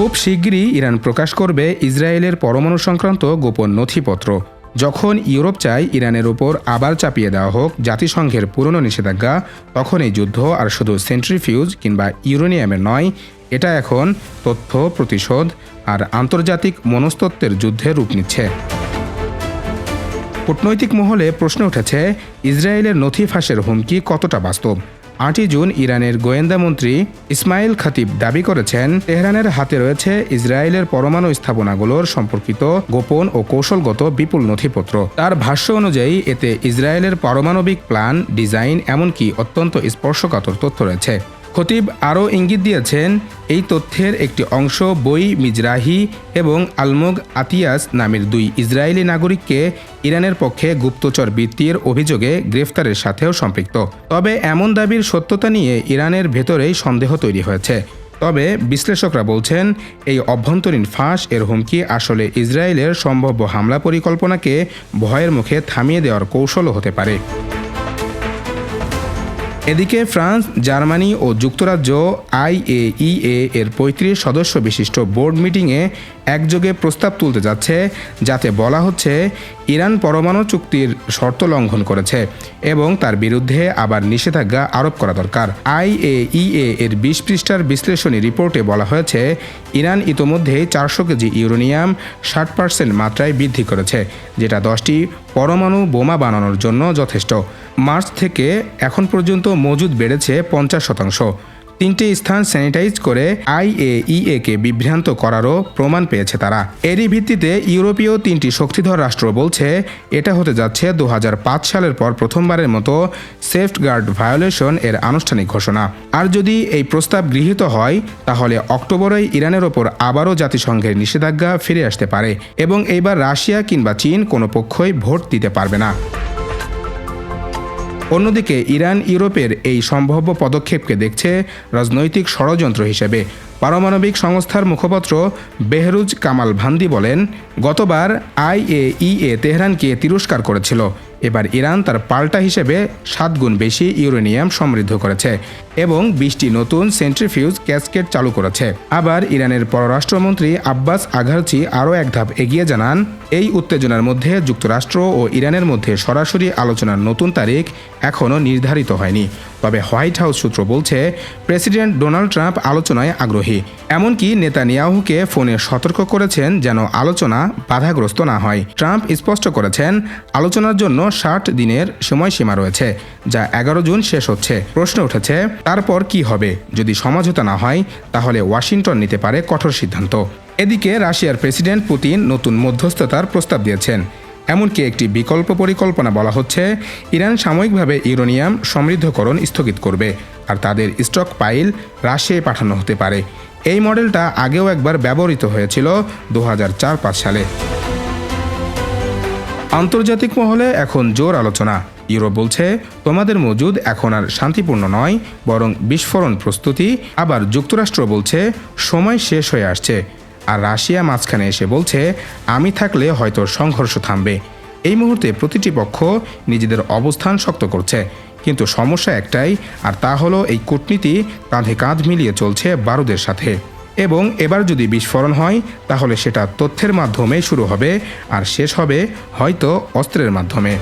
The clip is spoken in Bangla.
খুব শিগগিরই ইরান প্রকাশ করবে ইসরায়েলের পরমাণু সংক্রান্ত গোপন নথিপত্র। যখন ইউরোপ চায় ইরানের ওপর আবার চাপিয়ে দেওয়া হোক জাতিসংঘের পুরনো নিষেধাজ্ঞা তখন এই যুদ্ধ আর শুধু সেন্ট্রিফিউজ কিংবা ইউরেনিয়ামের নয়, এটা এখন তথ্য, প্রতিশোধ আর আন্তর্জাতিক মনস্তত্ত্বের যুদ্ধে রূপ নিচ্ছে। কূটনৈতিক মহলে প্রশ্ন উঠেছে, ইসরায়েলের নথি ফাঁসের হুমকি কতটা বাস্তব? আটই জুন ইরানের গোয়েন্দা মন্ত্রী ইসমাইল খাতিব দাবি করেছেন, তেহরানের হাতে রয়েছে ইসরায়েলের পরমাণু স্থাপনাগুলোর সম্পর্কিত গোপন ও কৌশলগত বিপুল নথিপত্র। তার ভাষ্য অনুযায়ী, এতে ইসরায়েলের পারমাণবিক প্ল্যান, ডিজাইন, এমনকি অত্যন্ত স্পর্শকাতর তথ্য রয়েছে। খতিব আরও ইঙ্গিত দিয়েছেন, এই তথ্যের একটি অংশ বই মিজরাহি এবং আলমোগ আতিয়াস নামের দুই ইসরায়েলি নাগরিককে ইরানের পক্ষে গুপ্তচর বৃত্তির অভিযোগে গ্রেফতারের সাথেও সম্পৃক্ত। তবে এমন দাবির সত্যতা নিয়ে ইরানের ভেতরেই সন্দেহ তৈরি হয়েছে। তবে বিশ্লেষকরা বলছেন, এই অভ্যন্তরীণ ফাঁস এর হুমকি আসলে ইসরায়েলের সম্ভাব্য হামলা পরিকল্পনাকে ভয়ের মুখে থামিয়ে দেওয়ার কৌশলও হতে পারে। এদিকে ফ্রান্স, জার্মানি ও যুক্তরাজ্য আইএইএ এর পঁয়ত্রিশ সদস্য বিশিষ্ট বোর্ড মিটিংয়ে একযোগে প্রস্তাব তুলতে যাচ্ছে, যাতে বলা হচ্ছে ইরান পরমাণু চুক্তির শর্ত লঙ্ঘন করেছে এবং তার বিরুদ্ধে আবার নিষেধাজ্ঞা আরোপ করা দরকার। আইএইএ এর বিশ পৃষ্ঠার বিশ্লেষণী রিপোর্টে বলা হয়েছে, ইরান ইতোমধ্যেই চারশো কেজি ইউরেনিয়াম ষাট পার্সেন্ট মাত্রায় বৃদ্ধি করেছে, যেটা দশটি পরমাণু বোমা বানানোর জন্য যথেষ্ট। মার্চ থেকে এখন পর্যন্ত মজুদ বেড়েছে পঞ্চাশ শতাংশ। তিনটি স্থান স্যানিটাইজ করে আইএইএ কে বিভ্রান্ত করারও প্রমাণ পেয়েছে তারা। এরই ভিত্তিতে ইউরোপীয় তিনটি শক্তিধর রাষ্ট্র বলছে, এটা হতে যাচ্ছে দু হাজার পাঁচ সালের পর প্রথমবারের মতো সেফট গার্ড ভায়োলেশন এর আনুষ্ঠানিক ঘোষণা। আর যদি এই প্রস্তাব গৃহীত হয়, তাহলে অক্টোবরেই ইরানের ওপর আবারও জাতিসংঘের নিষেধাজ্ঞা ফিরে আসতে পারে এবং এইবার রাশিয়া কিংবা চীন কোনো পক্ষই ভোট দিতে পারবে না। অন্যদিকে ইরান ইউরোপের এই সম্ভাব্য পদক্ষেপকে দেখছে রাজনৈতিক ষড়যন্ত্র হিসেবে। পারমাণবিক সংস্থার মুখপাত্র বেহরুজ কামাল ভান্দি বলেন, গতবার আইএইএ তেহরানকে তিরস্কার করেছিল। এবার ইরান তার পাল্টা হিসেবে সাত গুণ বেশি ইউরেনিয়াম সমৃদ্ধ করেছে এবং বিশটি নতুন সেন্ট্রিফিউজ ক্যাসকেট চালু করেছে। আবার ইরানের পররাষ্ট্রমন্ত্রী আব্বাস আঘারচি আরও এক ধাপ এগিয়ে জানান, এই উত্তেজনার মধ্যে যুক্তরাষ্ট্র ও ইরানের মধ্যে সরাসরি আলোচনার নতুন তারিখ এখনও নির্ধারিত হয়নি। তবে হোয়াইট হাউস সূত্র বলছে, প্রেসিডেন্ট ডোনাল্ড ট্রাম্প আলোচনায় আগ্রহী। এমনকি নেতানিয়াহুকে ফোনে সতর্ক করেছেন যেন আলোচনা বাধাগ্রস্ত না হয়। ট্রাম্প স্পষ্ট করেছেন, আলোচনার জন্য ষাট দিনের সময়সীমা রয়েছে, যা এগারো জুন শেষ হচ্ছে। প্রশ্ন উঠেছে, তারপর কি হবে? যদি সমঝোতা না হয়, তাহলে ওয়াশিংটন নিতে পারে কঠোর সিদ্ধান্ত। এদিকে রাশিয়ার প্রেসিডেন্ট পুতিন নতুন মধ্যস্থতার প্রস্তাব দিয়েছেন। এমনকি একটি বিকল্প পরিকল্পনা বলা হচ্ছে, ইরান সাময়িকভাবে ইউরেনিয়াম সমৃদ্ধকরণ স্থগিত করবে, আর তাদের স্টক পাইল রাশিয়ায় পাঠানো হতে পারে। এই মডেলটা আগেও একবার ব্যবহৃত হয়েছিল দু সালে। আন্তর্জাতিক মহলে এখন জোর আলোচনা। ইউরোপ বলছে, তোমাদের মজুদ এখন আর শান্তিপূর্ণ নয়, বরং বিস্ফোরণ প্রস্তুতি। আবার যুক্তরাষ্ট্র বলছে, সময় শেষ হয়ে আসছে। আর রাশিয়া মাঝখানে এসে বলছে, আমি থাকলে হয়তো সংঘর্ষ থামবে। এই মুহূর্তে প্রতিটি পক্ষ নিজেদের অবস্থান শক্ত করছে। কিন্তু সমস্যা একটাই, আর তা হলো এই কূটনীতি কাঁধে কাঁধ মিলিয়ে চলছে বারুদের সাথে। এবং এবার যদি বিস্ফোরণ হয়, তাহলে সেটা তথ্যের মাধ্যমে শুরু হবে, আর শেষ হবে হয়তো অস্ত্রের মাধ্যমে।